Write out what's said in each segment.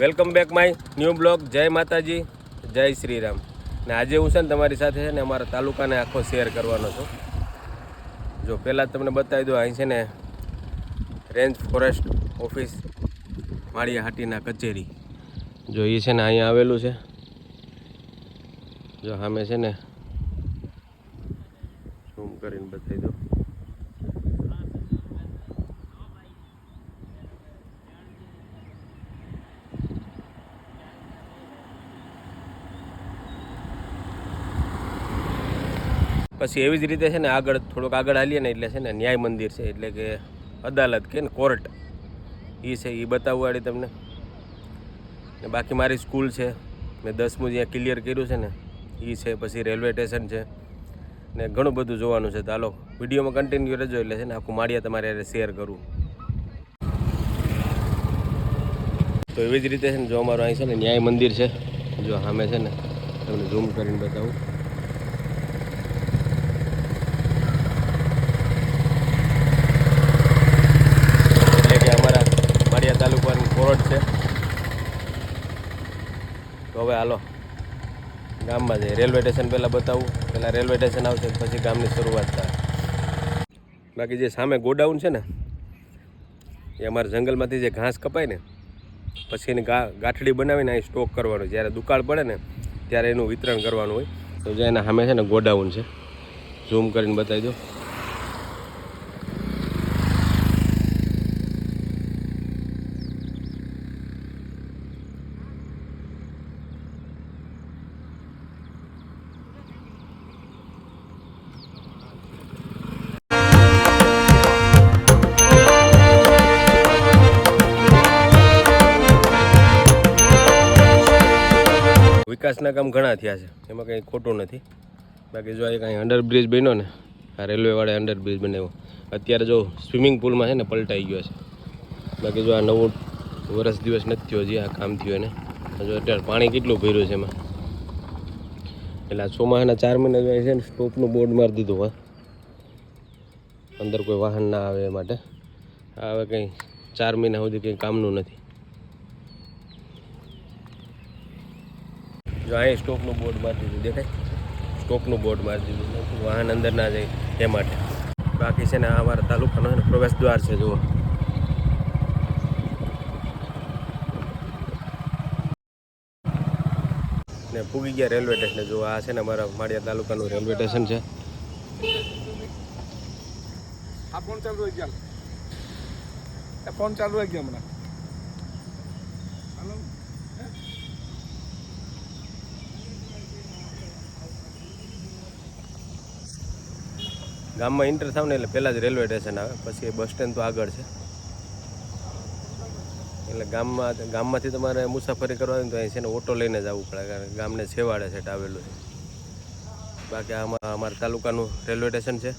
Welcome back my new blog. Jai Mataji, Jai Shri Ram ને આજે હું છે ને તમારી સાથે છે ને અમારા તાલુકાને આખો શેર કરવાનો છું. જો, પહેલાં તમને બતાવી દો અહીં છે ને રેન્જ ફોરેસ્ટ ઓફિસ માળિયાહાટીના કચેરી. જો એ છે ને અહીંયા આવેલું છે. જો, સામે છે ને, ઝૂમ કરીને બતાવી દઉં. પછી એવી જ રીતે છે ને આગળ થોડુંક આગળ હાલીએ ને એટલે છે ને ન્યાય મંદિર છે, એટલે કે અદાલત કે ને કોર્ટ. એ છે એ બતાવવાળી વાળી તમને. ને બાકી મારી સ્કૂલ છે, મેં દસમું જ્યાં ક્લિયર કર્યું છે ને એ છે, પછી રેલવે સ્ટેશન છે. ને ઘણું બધું જોવાનું છે, તો હાલો વિડીયોમાં કન્ટિન્યુ રહેજો એટલે છે ને આખું માળિયા તમારે શેર કરું તો એવી જ રીતે છે ને જો અમારું અહીં છે ને ન્યાય મંદિર છે, જો સામે છે ને તમને ઝૂમ કરીને બતાવું એટલે કે અમારા માળિયા કોરટ છે. તો હવે હાલો, ગામમાં જઈએ. રેલવે સ્ટેશન પહેલાં બતાવું. પહેલાં રેલવે સ્ટેશન આવશે પછી ગામની શરૂઆત થાય. બાકી જે સામે ગોડાઉન છે ને, એ અમારા જંગલમાંથી જે ઘાસ કપાય ને, પછી એની ગાંઠડી બનાવીને અહીં સ્ટોક કરવાનું. જ્યારે દુકાળ પડે ને, ત્યારે એનું વિતરણ કરવાનું હોય. તો જે એના સામે છે ને ગોડાઉન છે. ઝૂમ કરીને બતાવી દો વિકાસના કામ ઘણા થયા છે. એમાં કંઈ ખોટું નથી. બાકી જો આ કાંઈ અંડરબ્રિજ બન્યો ને, આ રેલવેવાળે અંડરબ્રિજ બનાવ્યો. અત્યારે જો સ્વિમિંગ પુલમાં છે ને, પલટાઈ ગયો છે. બાકી જો આ નવું વરસ દિવસ નથી થયો હજી, આ કામ થયું એને. જો અત્યારે પાણી કેટલું ભર્યું છે એમાં. એટલે ચોમાસાના ચાર મહિના જાય છે ને, સ્ટોપનું બોર્ડ મારી દીધું હોય અંદર કોઈ વાહન ના આવે એ માટે. હવે કંઈ ચાર મહિના સુધી કંઈ કામનું નથી. જો અહીં સ્ટોકનું બોર્ડ મારી દીધું, દેખાય? સ્ટોકનું બોર્ડ મારી દીધું. વાહન અંદર ના જાય એ માટે. બાકી છે ને આ અમારા તાલુકાનો છે ને પ્રવેશ દ્વાર છે, જુઓ. ને પૂગી ગયા રેલવે સ્ટેશન, જુઓ. આ છે ને અમારા માળિયા તાલુકાનું રેલવે સ્ટેશન છે. આ ફોન ચાલુ રહી ગયા. ફોન ચાલુ રહી ગયા હમણાં. ગામમાં ઇન્ટર થાવ ને એટલે પહેલાં જ રેલવે સ્ટેશન આવે. પછી બસ સ્ટેન્ડ તો આગળ છે. એટલે ગામમાં ગામમાંથી તમારે મુસાફરી કરવાની તો અહીં છે ને ઓટો લઈને જ આવવું પડે, કારણ કે ગામને છેવાડે છે આવેલું છે બાકી આમાં અમારા તાલુકાનું રેલવે સ્ટેશન છે.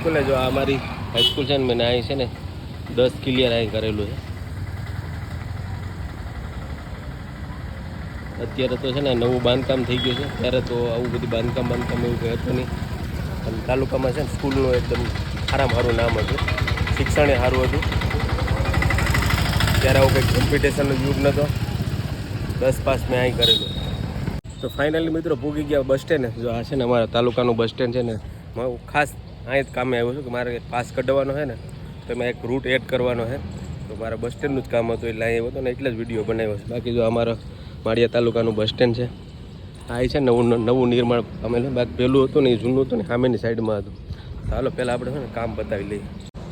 હાઈસ્કૂલે જો આ અમારી હાઈસ્કૂલ છે ને મેં અહીં છે ને દસ ક્લિયર અહીં કરેલું છે. અત્યારે તો છે ને નવું બાંધકામ થઈ ગયું છે. ત્યારે તો આવું બધું બાંધકામ બાંધકામ એવું કંઈ હતું નહીં. અને તાલુકામાં છે ને સ્કૂલનું એકદમ સારામાં સારું નામ હતું. શિક્ષણ એ સારું હતું. ત્યારે આવું કંઈક કોમ્પિટિશનનો યુગ નહોતો. દસ પાસ મેં અહીં કરેલું. તો ફાઇનલી મિત્રો ભૂગી ગયા બસ સ્ટેન્ડ જો આ છે ને અમારા તાલુકાનું બસ સ્ટેન્ડ છે ને ખાસ અહીં જ કામે આવ્યો છું કે મારે પાસ કઢાવવાનો છે ને, તો એમાં એક રૂટ એડ કરવાનો છે. તો મારા બસ સ્ટેન્ડનું જ કામ હતું એટલે અહીં આવ્યો હતો ને, એટલે જ વીડિયો બનાવ્યો છે. બાકી જો અમારો માળિયા તાલુકાનું બસ સ્ટેન્ડ છે, આ છે નવું નવું નિર્માણ પામેલું બાકી પહેલું હતું ને, એ જૂનું હતું ને, સામેની સાઈડમાં હતું. હાલો પહેલાં આપણે છે ને કામ બતાવી લઈએ.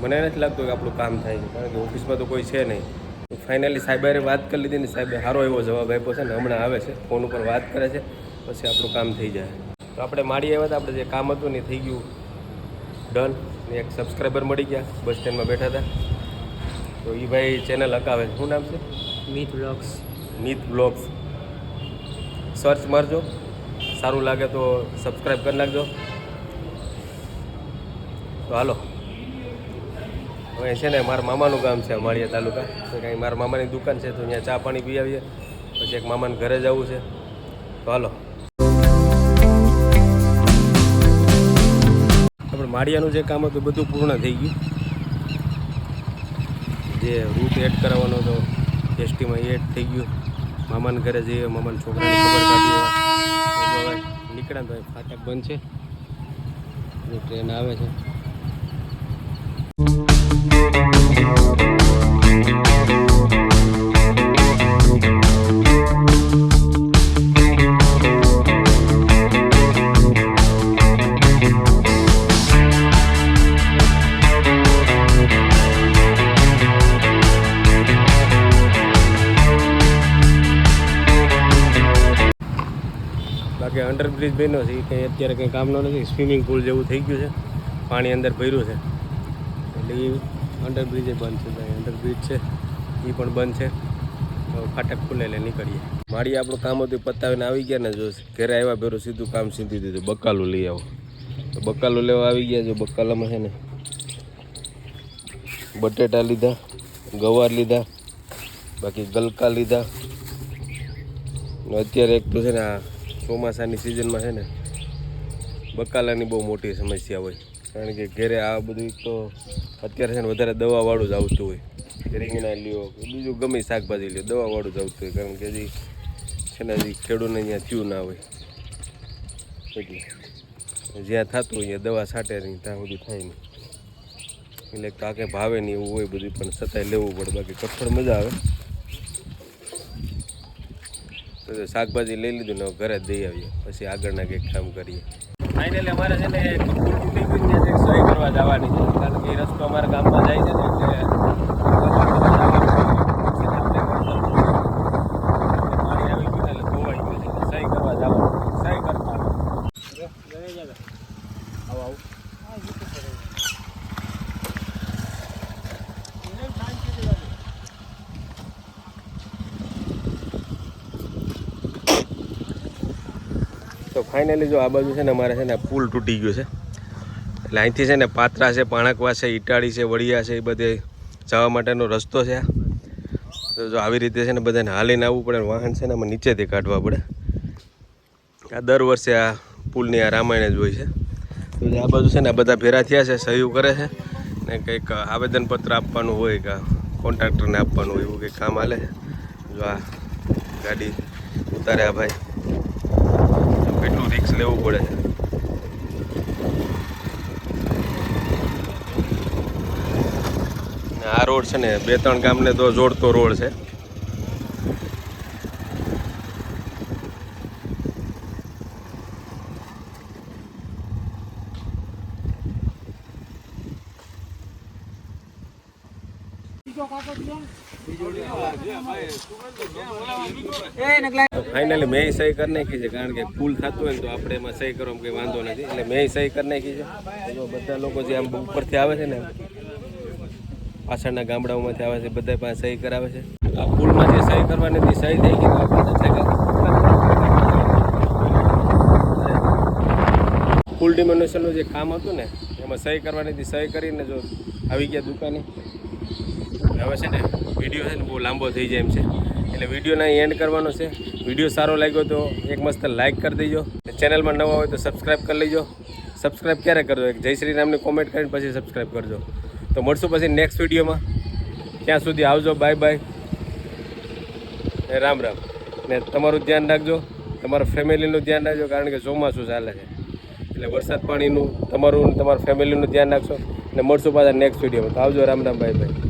મને નથી લાગતું કે આપણું કામ થાય છે, કારણ કે ઓફિસમાં તો કોઈ છે નહીં. ફાઇનલી સાહેબે વાત કરી લીધી ને, સાહેબે સારો એવો જવાબ આપ્યો છે ને, હમણાં આવે છે ફોન ઉપર વાત કરે છે, પછી આપણું કામ થઈ જાય. તો આપણે માળી આવ્યા હતા, આપણે જે કામ હતું ને, એ થઈ ગયું. ડન. એક સબસ્ક્રાઈબર મળી ગયા બસ સ્ટેન્ડમાં બેઠા હતા. તો એ ભાઈ ચેનલ હકાવે. શું નામ છે? Mit blogs Nit blogs search મારજો. સારું લાગે તો સબસ્ક્રાઈબ કરી નાખજો. તો હાલો. હવે છે ને મારા મામાનું ગામ છે માળિયા તાલુકા. તો કાંઈ મારા મામાની દુકાન છે તો અહીંયા ચા પાણી પી આવીએ પછી એક મામાને ઘરે જવું છે. તો હાલો. માળિયાનું જે કામ હતું બધું પૂર્ણ થઈ ગયું. જે રૂટ એડ કરાવવાનો હતો એસટીમાં એડ થઈ ગયું. મામાને ઘરે જઈએ, મામાના છોકરાની ખબર કાઢી નીકળ્યા તો ફાટક બંધ છે. ટ્રેન આવે છે. બાકી અંડરબ્રિજ બન્યો છે, એ કંઈ અત્યારે કંઈ કામનો નથી. સ્વિમિંગ પુલ જેવું થઈ ગયું છે. પાણી અંદર ભર્યું છે. એટલે એ અંડરબ્રિજે બંધ છે ત્યાં અંડરબ્રિજ છે. એ પણ બંધ છે. ફાટક ખુલે એટલે નીકળીએ. મારી આપણું કામ હતું પતાવીને આવી ગયા ને જો ઘરે આવ્યા ભેરું સીધું કામ સીધી દીધું. બકાલું લઈ આવો. તો બકાલું લેવા આવી ગયા જો, બકાલામાં છે ને, બટેટા લીધા, ગવાર લીધા, બાકી ગલકા લીધા. અત્યારે એક તો છે ને આ ચોમાસાની સિઝનમાં છે ને, બકાલાની બહુ મોટી સમસ્યા હોય. કારણ કે ઘરે આ બધું તો અત્યારે છે ને વધારે દવાવાળું જ આવતું હોય. રીંગણા લ્યો, બીજું ગમે શાકભાજી લ્યો, દવાવાળું જ આવતું હોય. કારણ કે હજી છે ને હજી ખેડૂતને અહીંયા થયું ના હોય. એટલે જ્યાં થતું હોય દવા છાંટે નહીં, ત્યાં બધું થાય નહીં. એટલે કાંકે ભાવે નહીં એવું હોય બધું, પણ છતાંય લેવું પડે. બાકી કઠોળ મજા આવે. તો શાકભાજી લઈ લીધું ને ઘરે જ દઈ આવીએ. પછી આગળના કંઈક કામ કરીએ. ફાઇનલી અમારે છે ને તૂટી સહી કરવા જવાની છે. કારણ કે રસ્તો અમારા ગામમાં જાય છે એટલે પાણી આવી ગયું ને એટલે ધોવાઈ ગયું છે સહી કરવા જવાનું સહી કરતા આવો આવો તો ફાઇનલી જો આ બાજુ છે ને અમારે છે ને પુલ તૂટી ગયો છે. એટલે અહીંથી છે ને પાત્રા છે, પાણકવા છે, ઈટાળી છે, વડિયા છે, એ બધે જવા માટેનો રસ્તો છે તો જો આવી રીતે છે ને બધાને હાલીને આવવું પડે વાહન છે ને અમે નીચેથી કાઢવા પડે. આ દર વર્ષે આ પુલની આ રામાયણ જ હોય છે. તો આ બાજુ છે ને બધા ભેરા થયા છે, સહયોગ કરે છે. ને કંઈક આવેદનપત્ર આપવાનું હોય કે કોન્ટ્રાક્ટરને આપવાનું હોય એવું કંઈક કામ હાલે જો આ ગાડી ઉતારે આ ભાઈ. કેટલું રિક્સ લેવું પડે છે. આ રોડ છે ને, બે ત્રણ ગામને તો જોડતો રોડ છે. ફાઇનલી મેં સહી કરી નાખી છે, કારણ કે પુલ થતું હોય ને તો આપણે એમાં સહી કરવામાં કંઈ વાંધો નથી. એટલે મેં સહી કરી નાખી છે. જો બધા લોકો જે આમ ઉપરથી આવે છે ને, પાછળના ગામડાઓમાંથી આવે છે બધા પાસે સહી કરાવે છે. આ પુલમાં જે સહી કરવાની હતી સહી થઈ ગઈ. ફૂલ ડિમોનેશનનું જે કામ હતું ને, એમાં સહી કરવાની હતી, સહી કરીને જો આવી ગયા દુકાને. હવે છે ને વીડિયો છે ને બહુ લાંબો થઈ જાય એમ છે. એટલે વિડીયોના એન્ડ કરવાનો છે. વીડિયો સારો લાગ્યો તો એક મસ્ત લાઇક કરી દેજો. ચેનલમાં નવા હોય તો સબસ્ક્રાઈબ કરી લેજો. સબસ્ક્રાઈબ ક્યારે કરજો? એક જય શ્રી રામની કોમેન્ટ કરીને પછી સબસ્ક્રાઈબ કરજો. તો મળશું પછી નેક્સ્ટ વિડીયોમાં ત્યાં સુધી આવજો. બાય બાય ને રામ રામ. ને તમારું ધ્યાન રાખજો. તમારા ફેમિલીનું ધ્યાન રાખજો, કારણ કે ચોમાસું ચાલે છે. એટલે વરસાદ પાણીનું, તમારું તમારા ફેમિલીનું ધ્યાન રાખશો. ને મળશું પાછા નેક્સ્ટ વિડીયોમાં તો આવજો. રામ રામ. Bye bye